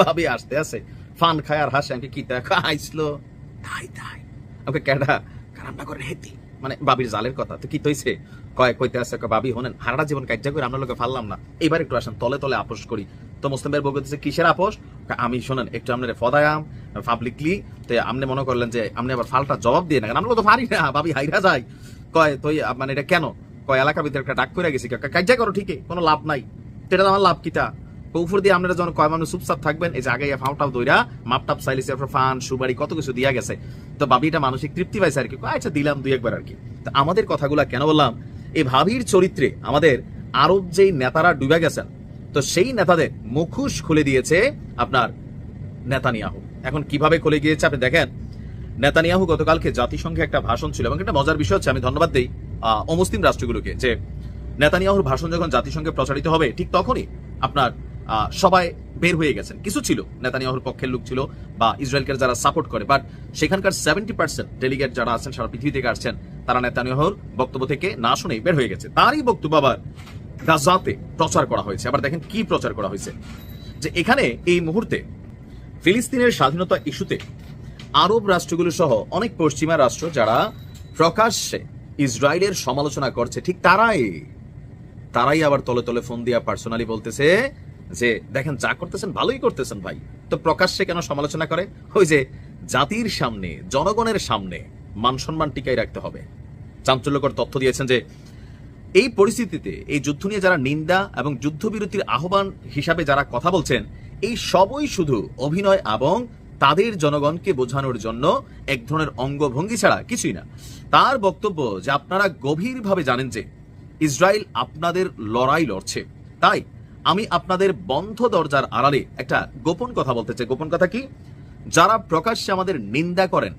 ভাবি আসতে আছে। ফান খায় আর হাসে, আমাকে কি দেখা আইসলো। তাই তাই। আমাকে ক্যাডা রান্না করে হেতি। মানে বাবির জালের কথা, তো কি তৈছে কয়, কইতে আছে বাবি হনেন, হারাটা জীবন কাজ্যা করে আমরা লোকে ফাললাম না। এবার একটু আসেন, তলে তলে আপোষ করি। তো মুসলিম ভাইয়ের বউ বলতেছে, কিসের আপোষ? আমি শোনেন, একটু আপনার ফদায়াম পাবলিকলি তো আপনি মনে করলেন যে আপনি আবার ফালটা জবাব দিয়ে না আমরা তো পারি না, ভাবি হাইরা যায়। কয় তুই মানে এটা কেন? কয় এলাকা ভিতরে একটা ডাক করে গেছি কাজ্যা করো ঠিকই, কোনো লাভ নাই। তো এটা আমার লাভ কিটা? উপর দিয়ে আপনারা যখন কয় মানুষ চুপচাপ থাকবেন, এই যে আগে ফাউটাও দইরা, মাপটাপ আপনার ফান সুবাড়ি কত কিছু দিয়া গেছে। তো ভাবিটা মানসিক তৃপ্তি পাইছে আর কি। আচ্ছা দিলাম দুই একবার আর কি। তো আমাদের কথাগুলা কেন বললাম? এই ভাবির চরিত্রে আমাদের আরব যেই নেতারা ডুবে গেছেন, তো সেই নেতাদের মুখোশ খুলে দিয়েছে আপনার নেতানিয়াহু। এখন কীভাবে খুলে গিয়েছে আপনি দেখেন, নেতানিয়াহু গতকালকে জাতিসংঘে একটা ভাষণ ছিল এবং একটা মজার বিষয় হচ্ছে, আমি ধন্যবাদ দিই অমুসলিম রাষ্ট্রগুলোকে যে নেতানিয়াহুর ভাষণ যখন জাতিসংঘে প্রচারিত হবে, ঠিক তখনই আপনার সবাই বের হয়ে গেছেন। কিছু ছিল, নেতানিয়াহুর পক্ষের লোক ছিল বা ইসরায়েলকে যারা সাপোর্ট করে বাট সেখানকার সেভেন্টি পার্সেন্ট ডেলিগেট যারা আছেন, সারা পৃথিবী থেকে আসছেন, তারা নেতানিয়াহুর বক্তব্য থেকে না শুনেই বের হয়ে গেছে। তারই বক্তব্য আবার গাজাতে প্রচার করা হয়েছে। আবার দেখেন কি প্রচার করা হয়েছে। যে এখানে এই মুহূর্তে ফিলিস্তিনের স্বাধীনতা ইস্যুতে আরব রাষ্ট্রগুলো সহ অনেক পশ্চিমা রাষ্ট্র যারা প্রকাশ্যে ইসরায়েলের সমালোচনা করছে, ঠিক তারাই তারাই আবার তলে তলে ফোন দিয়া পার্সোনালি বলতেছে যে, দেখেন, যা করতেছেন ভালোই করতেছেন ভাই। তো প্রকাশ্যে কেন সমালোচনা করে? ওই যে, জাতির সামনে, জনগণের সামনে মান সম্মান টিকাই রাখতে হবে। চাঞ্চল্যকর তথ্য দিয়েছেন যে, এই পরিস্থিতিতে, এই যুদ্ধ নিয়ে যারা নিন্দা এবং যুদ্ধবিরতির আহ্বান হিসাবে যারা কথা বলছেন, এই সবই শুধু অভিনয় এবং তাদের জনগণকে বোঝানোর জন্য এক ধরনের অঙ্গভঙ্গি ছাড়া কিছুই না। তার বক্তব্য যে, আপনারা গভীরভাবে জানেন যে, ইসরায়েল আপনাদের লড়াই লড়ছে। তাই আমি আপনাদের বন্ধ দরজার আড়ালে একটা গোপন কথা বলতে চাই। গোপন কথা কি? যারা প্রকাশ্যে আমাদের নিন্দা করেন,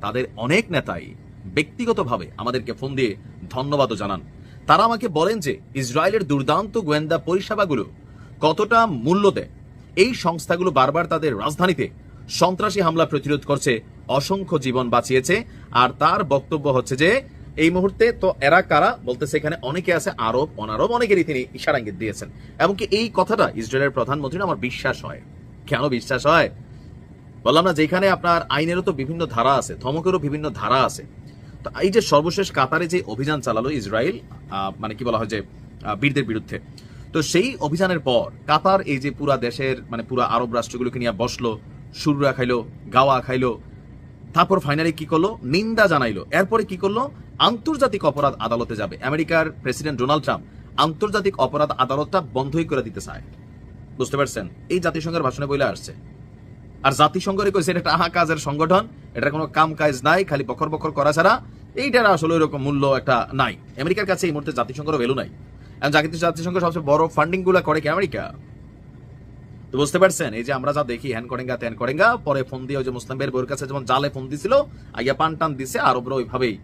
তাদের অনেক নেতাই ব্যক্তিগতভাবে আমাদেরকে ফোন দিয়ে ধন্যবাদও জানান। তারা আমাকে বলেন যে, ইসরায়েলের দুর্দান্ত গোয়েন্দা পরিষেবাগুলো কতটা মূল্য দেয়। এই সংস্থাগুলো বারবার তাদের রাজধানীতে সন্ত্রাসী হামলা প্রতিরোধ করছে, অসংখ্য জীবন বাঁচিয়েছে, আর তার বক্তব্য হচ্ছে যে এই মুহূর্তে তো এরা কারা? বলতেছে এখানে অনেকে আছে আরব, অনারব, অনেকেরই তিনি ইশারা ইঙ্গিত দিয়েছেন। এমনকি এই কথাটা ইসরায়েলের প্রধানমন্ত্রী আমার বিশ্বাস হয়। কেন বিশ্বাস হয়? বললাম না, যেখানে আপনার আইনেরও তো বিভিন্ন ধারা আছে, ধমকেরও বিভিন্ন ধারা আছে। তো এই যে সর্বশেষ কাতারে যে অভিযান চালালো ইসরায়েল মানে কি বলা হয় যে বীরদের বিরুদ্ধে, তো সেই অভিযানের পর কাতার এই যে পুরা দেশের মানে পুরা আরব রাষ্ট্রগুলোকে নিয়ে বসল, সুররা খাইলো, গাওয়া খাইলো, তারপর ফাইনালি কি করল? নিন্দা জানাইলো। এরপরে কি করল? আন্তর্জাতিক অপরাধ আদালতে যাবে। আমেরিকার প্রেসিডেন্ট ডোনাল্ড ট্রাম্প আন্তর্জাতিক অপরাধ আদালতটা বন্ধই করে দিতে চায়। বুঝতে পারছেন? এই জাতিসংঘের ভাষণে বলে আসছে। আর জাতিসংঘের কইছে এটা আহা কাজের সংগঠন এটার কোনো কাম কাজ নাই, খালি বকর বকর করা ছাড়া। এইটার আসলে ওইরকম মূল্য একটা নাই। আমেরিকার কাছে এই মুহূর্তে জাতিসংঘের ভ্যালু নাই। এখন জাতিসংঘ সবচেয়ে বড় ফান্ডিংগুলা করে কি আমেরিকা? তো বুঝতে পারছেন? এই যে আমরা যা দেখি হ্যান করেঙ্গা, ত্যান করেঙ্গা, পরে ফোন দিয়ে ওই যে মুসলিম ভাইয়ের বউয়ের কাছে যেমন জালে ফোন দিছিল, আইয়া পান টান দিছে আরবরা ওইভাবেই